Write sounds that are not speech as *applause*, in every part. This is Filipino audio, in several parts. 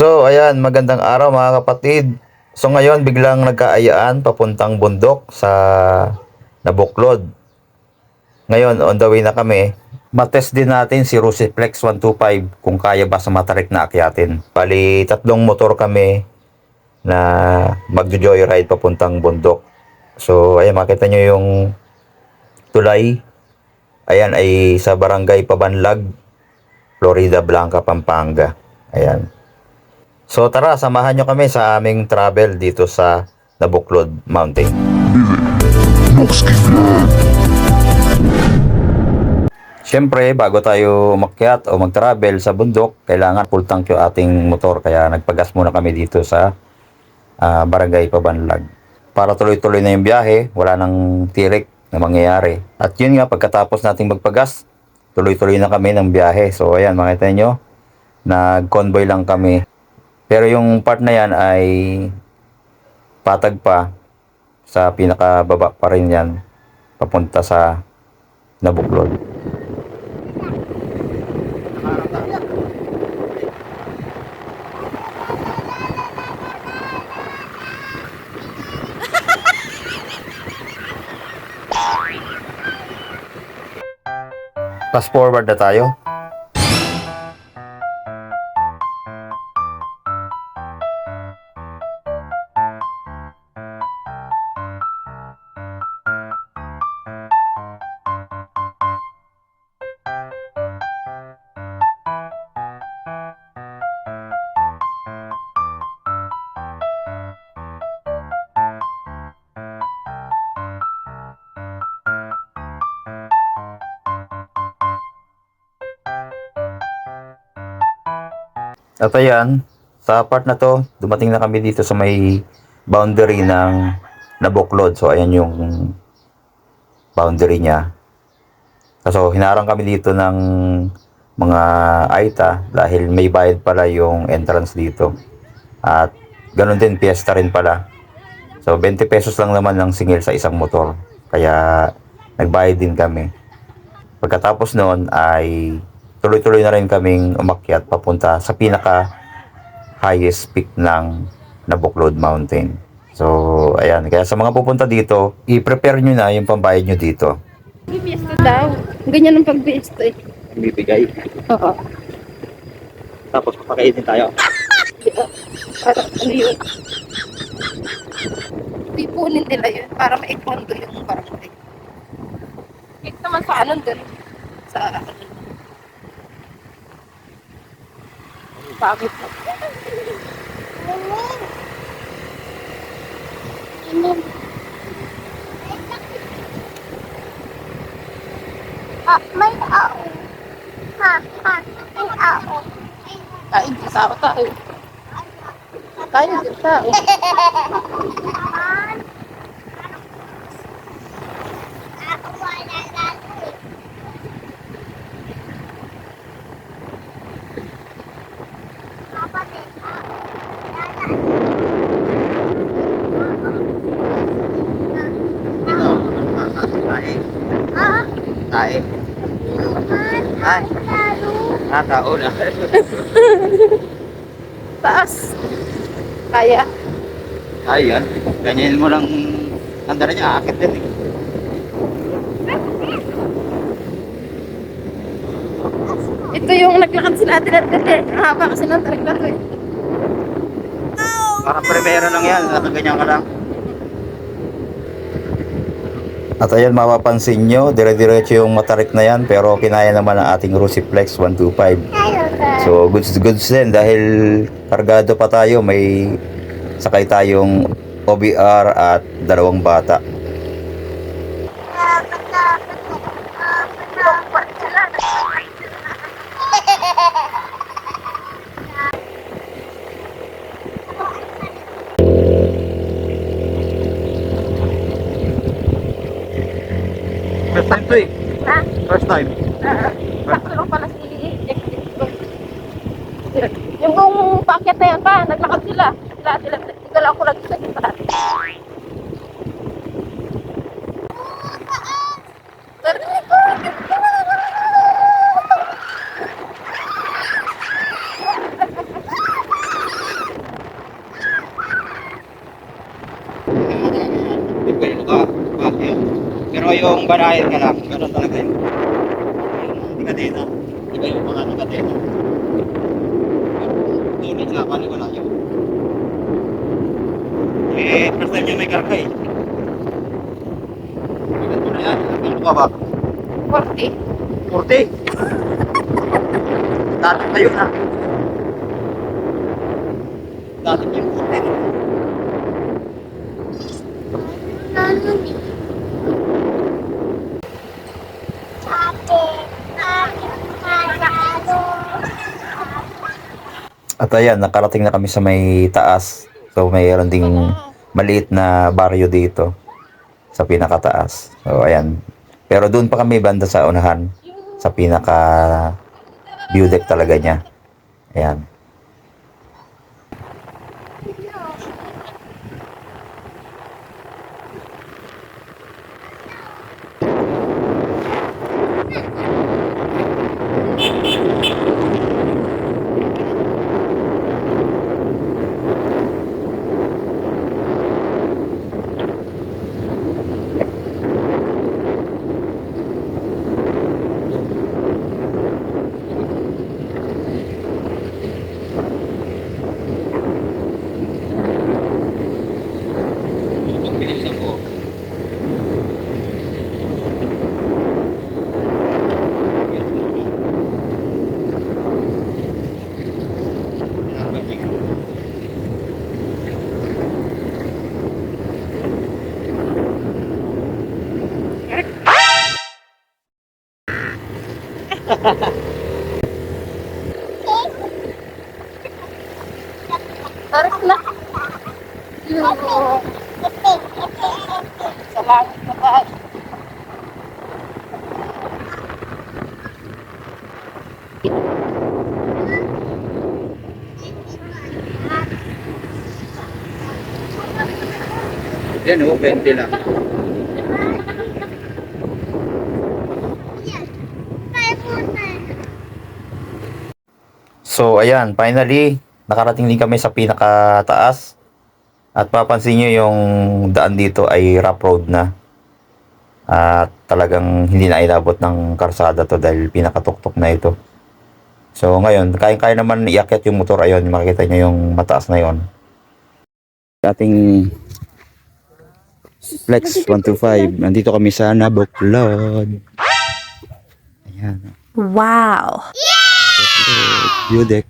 So, ayan, magandang araw mga kapatid. So, ngayon biglang nagkaayaan papuntang bundok sa Nabuklod. Ngayon, on the way na kami. Matest din natin si Rusiflex 125 kung kaya ba sa matarik na akyatin. Bali, tatlong motor kami na magjo-joyride papuntang bundok. So, ayan, makita nyo yung tulay. Ayan ay sa barangay Pabanlag, Florida Blanca, Pampanga. Ayan. So tara, samahan nyo kami sa aming travel dito sa Nabuklod Mountain. Siyempre, bago tayo umakyat o mag-travel sa bundok, kailangan full tank yung ating motor. Kaya nagpagas muna kami dito sa ah, Barangay Pabanlag. Para tuloy-tuloy na yung biyahe, wala nang tirik na mangyayari. At yun nga, pagkatapos nating magpagas, tuloy-tuloy na kami ng biyahe. So ayan, makita nyo, nag-convoy lang kami. Pero yung part na yan ay patag pa sa pinakababa pa rin yan papunta sa Nabuklod. Fast forward na tayo. At ayan, sa part na to, dumating na kami dito sa may boundary ng Nabuklod. So ayan yung boundary niya. So hinarang kami dito ng mga Aita dahil may bayad pala yung entrance dito. At ganun din, piyesta rin pala. So 20 pesos lang naman ng singil sa isang motor. Kaya nagbayad din kami. Pagkatapos noon ay tuloy-tuloy na rin kaming umakyat papunta sa pinaka highest peak ng Nabuklod Mountain. So, ayan. Kaya sa mga pupunta dito, i-prepare nyo na yung pambayad nyo dito. Piyesta daw. Ganyan ang pag-piyesta eh. Bibigay. Oo. Tapos papakainin tayo. Para ano yun. Ipunin nila yun para maikondo yung barangay. Ito naman sa ano dun. Sa ano. Bakit? Ah, may tao. Ha, ha, may tao. Kain sa tao tayo. Kain sa tao. *laughs* Ako wala lang. Kapatid, ah, Ay, Ay. ah, tao na. Taas. Kaya. Ayan. Ganyan mo lang handa na niya, akit din eh. Ito yung naglakad sila natin at ang haba kasi ng talaga to eh. Para primera lang yan, nakaganyan ka lang. At ayan, mapapansin nyo, dire-diretso yung matarik na yan, pero kinaya naman ang ating Rusiflex 125. So, goods goods din dahil kargado pa tayo, may sakay tayong OBR at dalawang bata. First time to eh. Ha? First time. Sakto lang pala si. Yung kung packet na yan pa, naglakad sila. Sila, sila, lang ako lagi sa kita. Narinig ko! baba. Yun. Banayan ka lang, ganun talaga yun. Yung kadena. Iba yung mga kadena. Tunit nga, pali wala yun. Eh, first time yung may karga eh. Ganito na yan. Ganito ka ba? 40. 40. Dati tayo na. Dati yung 40. Ayan, nakarating na kami sa may taas. So mayroon ding maliit na baryo dito sa pinakataas. So ayan. Pero doon pa kami banda sa unahan sa pinaka view deck talaga niya. Ayan. Taras na. Salamat na ba? Yan oh, 20 lang. So ayan, finally, nakarating din kami sa pinakataas. At papansin nyo yung daan dito ay rough road na. At talagang hindi na inabot ng karsada to dahil pinakatuktok na ito. So ngayon, kaya-kaya naman iakyat yung motor. Ayun, makikita nyo yung mataas na yon. Ating Flex 125. Nandito kami sa Nabuklod. Ayan. Wow. View deck.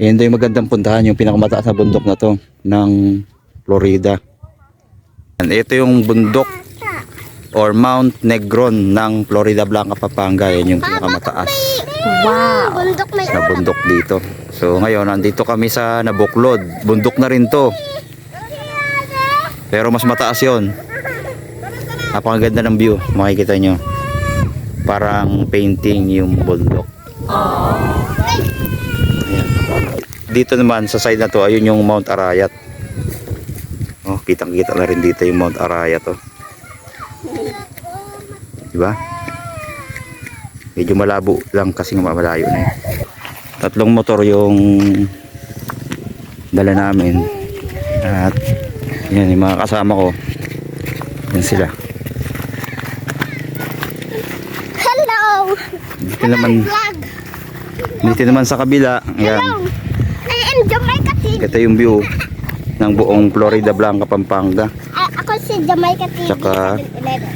Yan daw yung magandang puntahan, yung pinakamataas na bundok na to ng Florida. And ito yung bundok or Mount Negron ng Florida Blanca, Pampanga. Yan yung pinakamataas Wow. Bundok may na bundok dito. So ngayon, nandito kami sa Nabuklod. Bundok na rin to. Pero mas mataas yon. Napakaganda ng view. Makikita nyo. Parang painting yung bundok. Dito naman sa side na to, ayun yung Mount Arayat. Oh, kitang-kita na rin dito yung Mount Arayat to. Diba? Medyo malabo lang kasi nga malayo na yun. Tatlong motor yung dala namin. At yan yung mga kasama ko. Yan sila. Hello! Dito naman, dito naman sa kabila. Yan. Ito yung view ng buong Florida Blanca, Pampanga. Ako si Jamaica TV. Tsaka- 7-Eleven.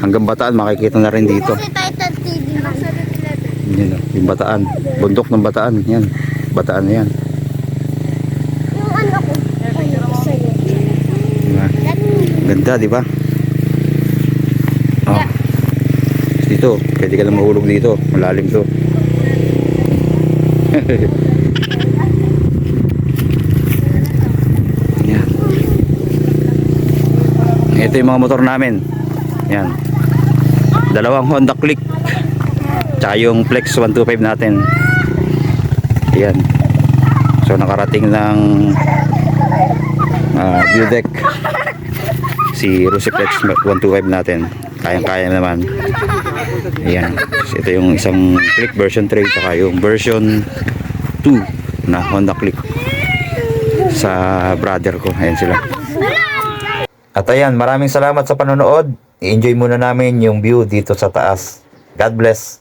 Hanggang Bataan makikita na rin dito. Si Titan TV. Ang 7-Eleven. Yan, oh, yung Bataan. Bundok ng Bataan. Yan. Bataan na yan. Yung ano ko. Diba? Ganda, di ba? Oh. Dito, pwede ka lang mahulog dito. Malalim to. *laughs* Yan. Ito yung mga motor namin. Yan. Dalawang Honda Click. Tsaka yung Flex 125 natin. Yan. So nakarating ng ah, view deck si Rusiflex 125 natin kayang kaya naman Ayan. Ito yung isang Click version 3 saka yung version 2 na Honda Click sa brother ko. Ayan sila. At ayan, maraming salamat sa panonood. I-enjoy muna namin yung view dito sa taas. God bless.